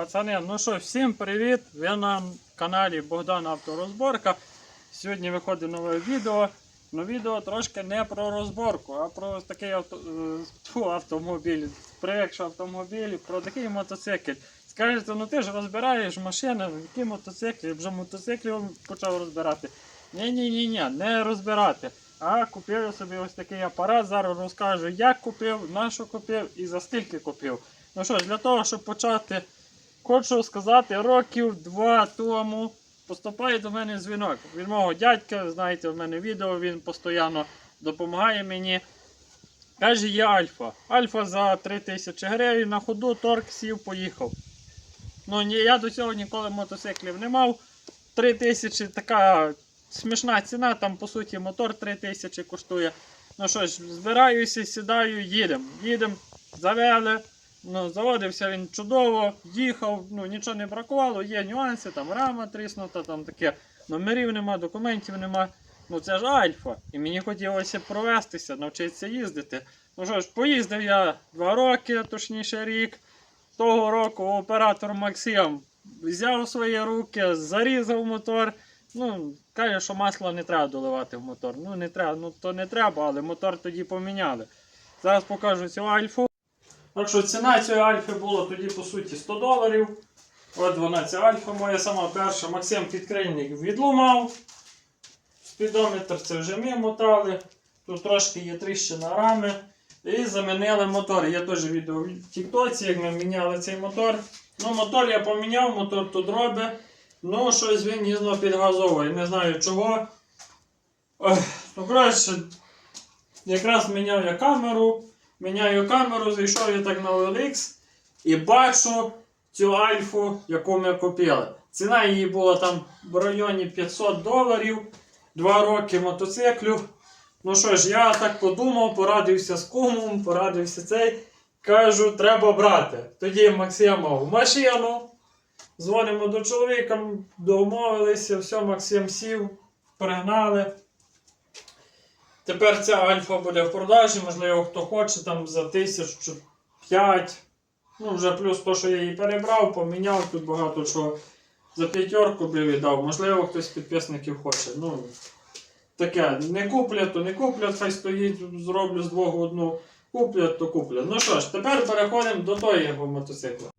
Пацани, ну що, всім привіт! Ви на каналі Богдан Авторозборка. Сьогодні виходить нове відео. Ну відео трошки не про розборку, а про такий авто, е, тьфу, автомобіль, привикши автомобіль, про такий мотоцикл. Скажете, ну ти ж розбираєш машини, які мотоцикли, Я вже мотоциклів почав розбирати. Ні-ні-ні, ні, не розбирати. А купив собі ось такий апарат. Зараз розкажу, як купив, на що купив і за скільки купив. Ну що ж, для того, щоб почати Хочу сказати, років два тому поступає до мене дзвінок від мого дядька. Знаєте, в мене відео, він постійно допомагає мені. Каже, є Альфа. Альфа за 3000 гривень на ходу, торг сів, поїхав. Ну, я до цього ніколи мотоциклів не мав. 3000 така смішна ціна, там по суті мотор 3000 коштує. Ну що ж, збираюся, сідаю, їдемо. Їдемо, завели. Ну, заводився він чудово, їхав, ну нічого не бракувало, є нюанси, там рама тріснута, там таке номерів нема, документів нема. Ну це ж альфа. І мені хотілося провестися, навчитися їздити. Ну що ж, поїздив я два роки, точніше рік. Того року оператор Максим взяв свої руки, зарізав мотор. Ну, каже, що масла не треба доливати в мотор. Ну не треба, ну то не треба, але мотор тоді поміняли. Зараз покажу цю альфу. Так що ціна цієї альфи була тоді по суті 100 доларів. От вона ця альфа моя сама перша. Максим підкрильник відломав. Спідометр це вже ми мотали. Тут трошки є тріщина рами. І замінили мотор. Є теж відео в Тіктоці, як ми міняли цей мотор. Ну, мотор я поміняв, мотор тут робить. Ну, щось він їздно підгазовує. Не знаю чого. Ну, коротше, якраз міняв я камеру. Міняю камеру, зайшов я так на OLX і бачу цю альфу, яку ми купили. Ціна її була там в районі 500 доларів. Два роки мотоциклю. Ну що ж, я так подумав, порадився з кумом, порадився цей. Кажу, треба брати. Тоді Максима в машину. Дзвонимо до чоловіка, домовилися, все, Максим сів, пригнали. Тепер ця альфа буде в продажі, можливо, хто хоче там за тисячу п'ять. Ну, вже плюс то, що я її перебрав, поміняв тут багато чого. За п'ятерку би віддав. Можливо, хтось з підписників хоче. Ну, таке, не куплять, то не куплять, хай стоїть, зроблю з двох одну. Куплять, то куплять. Ну що ж, тепер переходимо до того його мотоцикла.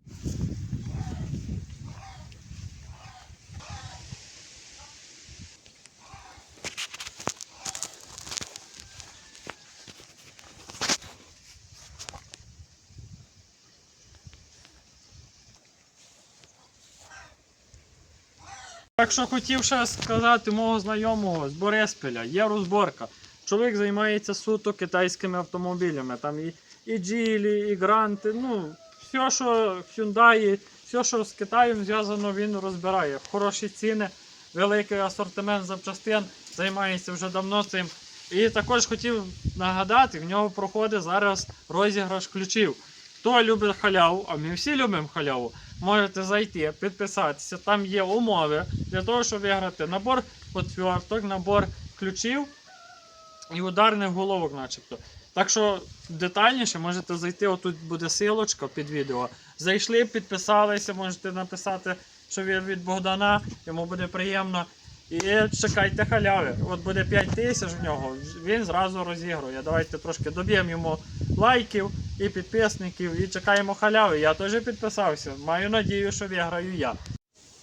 Так що хотів ще сказати мого знайомого з Бориспіля, є розборка. Чоловік займається суто китайськими автомобілями. Там і, і Джілі, і Гранти, ну, все, що Hyundai, все, що з Китаєм зв'язано, він розбирає. Хороші ціни, великий асортимент запчастин, займається вже давно цим. І також хотів нагадати, в нього проходить зараз розіграш ключів. Хто любить халяву, а ми всі любимо халяву, можете зайти, підписатися. Там є умови для того, щоб виграти набор отверток, набор ключів і ударних головок, начебто. Так що детальніше можете зайти, отут буде силочка під відео. Зайшли, підписалися, можете написати, що ви від Богдана, йому буде приємно. І чекайте халяви. От буде 5 тисяч в нього, він зразу розігрує. Давайте трошки доб'ємо йому лайків і підписників і чекаємо халяви. Я теж підписався. Маю надію, що виграю я.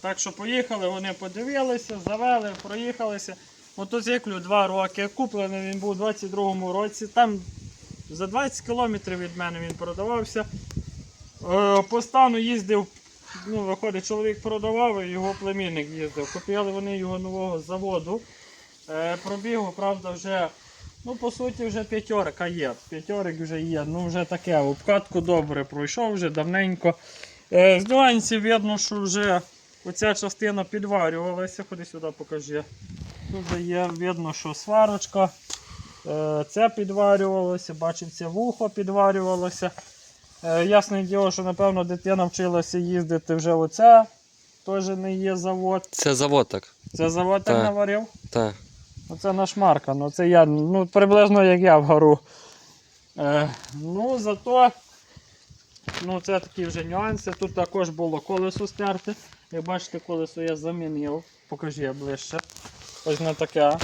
Так що поїхали, вони подивилися, завели, проїхалися. Мотоциклю 2 роки. Куплений він був у 22-му році. Там за 20 кілометрів від мене він продавався. Е, По стану їздив, ну, виходить, чоловік продавав, і його племінник їздив. Купили вони його нового заводу. Е, Пробігу, правда, вже, ну, по суті, вже п'ятерка є. П'ятерик вже є, ну вже таке. Обкатку добре пройшов вже давненько. Е, З нюансів видно, що вже оця частина підварювалася. Ходи сюди покажи. Тут вже є видно, що сварочка. Е, Це підварювалося, бачив, це вухо підварювалося. Е, Ясне діло, що напевно дитина вчилася їздити вже оце. Теж не є завод. Це завод так. Це завод так Так. наварив. Так. Оце наш Марка, ну це я, ну приблизно як я вгору. Е, ну, зато Ну, це такі вже нюанси. Тут також було колесо стерте. Як бачите, колесо я замінив. Покажу я ближче. Ось на таке.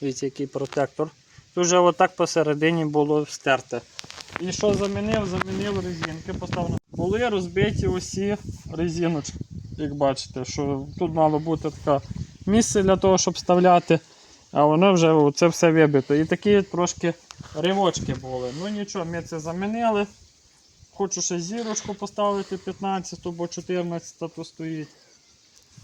Дивіться, який протектор. Тут вже отак посередині було стерте. І що замінив? Замінив резинки, поставив. Були розбиті усі резиночки. Як бачите, що тут мало бути таке місце для того, щоб вставляти. А воно вже це все вибито. І такі трошки ривочки були. Ну нічого, ми це замінили. Хочу ще зірочку поставити 15 бо 14 тут стоїть.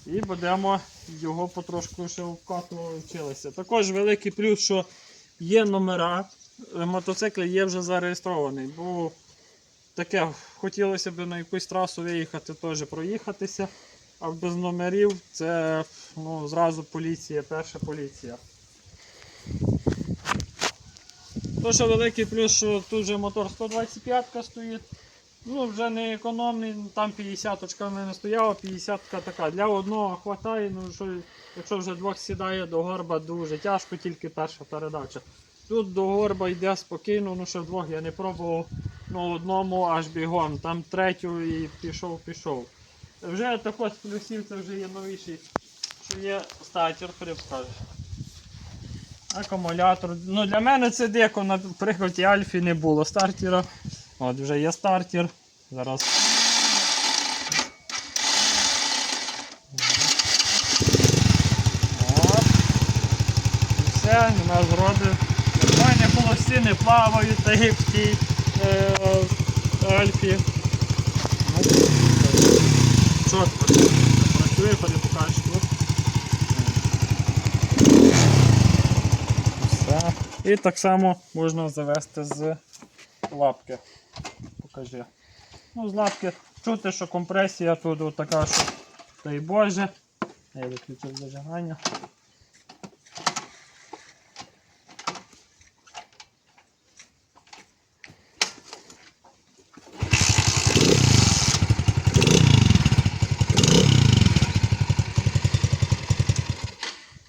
І будемо його потрошку ще вкатувати вчилися. Також великий плюс, що є номера. е, Мотоцикл є вже зареєстрований. Бо таке хотілося б на якусь трасу виїхати, теж проїхатися. А без номерів це ну, зразу поліція, перша поліція. То, що великий плюс, що тут вже мотор 125-ка стоїть. Ну, вже не економний, ну, там 50-ка в мене стояла, 50-ка така. Для одного хватає, ну що, якщо вже двох сідає до горба, дуже тяжко, тільки перша передача. Тут до горба йде спокійно, ну ще вдвох я не пробував. Ну, одному аж бігом, там третю і пішов, пішов. Вже також плюсів це вже є новіший, що є статір, хреб скаже. Акумулятор. Ну, для мене це дико, наприклад, і Альфі не було стартера. От вже є стартер. Зараз. От. І все, нема зроди. Нормальні полосини плавають, та в тій е, Альфі. Ну, Чітко. Працює, перепокажеш тут. Все. І так само можна завести з лапки. Покажи. Ну, з лапки чути, що компресія тут така, що дай Боже. Я виключив зажигання.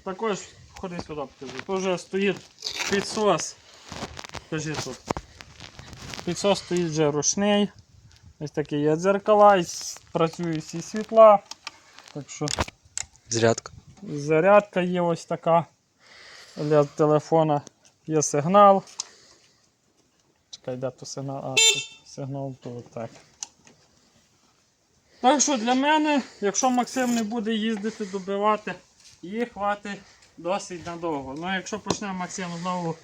Також ходи сюди. Тут вже стоїть підсос. Кажи тут. Підсос стоїть вже ручний. Ось такі є дзеркала, працюють всі світла. Так що Зарядка. зарядка є ось така. Для телефона є сигнал. Чекай, де тут сигнал? А, тут сигнал тут так. Так що для мене, якщо Максим не буде їздити добивати, її хватить досить надовго. Ну якщо почне Максим знову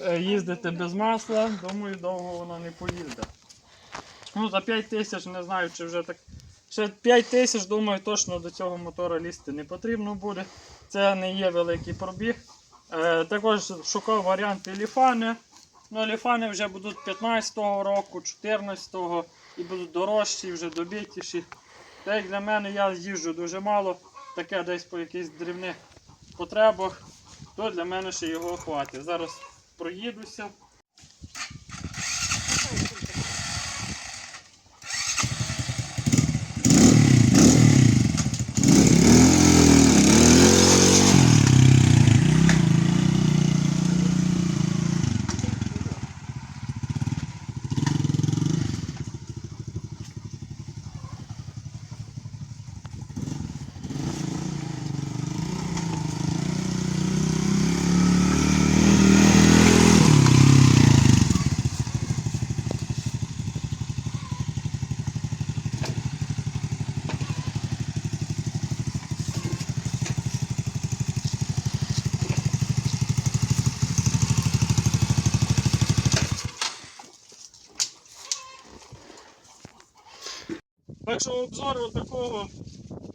е, їздити без масла, думаю, довго вона не поїде. Ну, за 5 тисяч не знаю, чи вже так. Ще 5 тисяч, думаю, точно до цього мотора лізти не потрібно буде. Це не є великий пробіг. Е, також шукав варіанти ліфани. Ну, ліфани вже будуть 15-го року, 14-го і будуть дорожчі, вже добитіші. Та як для мене я їжджу дуже мало, таке десь по якихось дрібних потребах, то для мене ще його хватить. Зараз проїдуся. Так що такого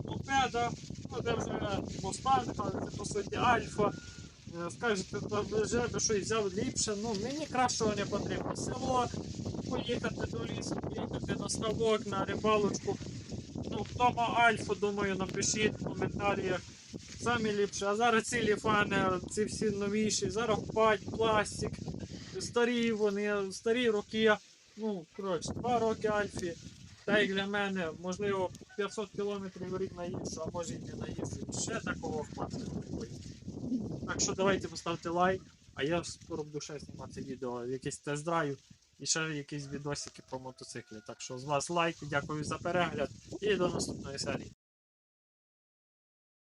мопеда, ну де вже Мустанг, але це по суті Альфа. Е, Скажете, то би щось взяв ліпше. Ну, мені кращого не потрібно. Село, поїхати до лісу, поїхати на ставок, на рибалочку. Ну, хто має Альфа, думаю, напишіть в коментарях. Самі ліпше. А зараз ці ліфани, ці всі новіші, зараз впадь, пластик, старі вони, старі роки. Ну, коротше, два роки Альфі. Та як для мене, можливо, 500 кілометрів рік на іншу, а може і не наїжджу. Ще такого впадку не буде. Так що давайте поставте лайк, а я спробую ще знімати відео, якийсь тест-драйв і ще якісь відосики про мотоциклі. Так що з вас лайк, дякую за перегляд і до наступної серії.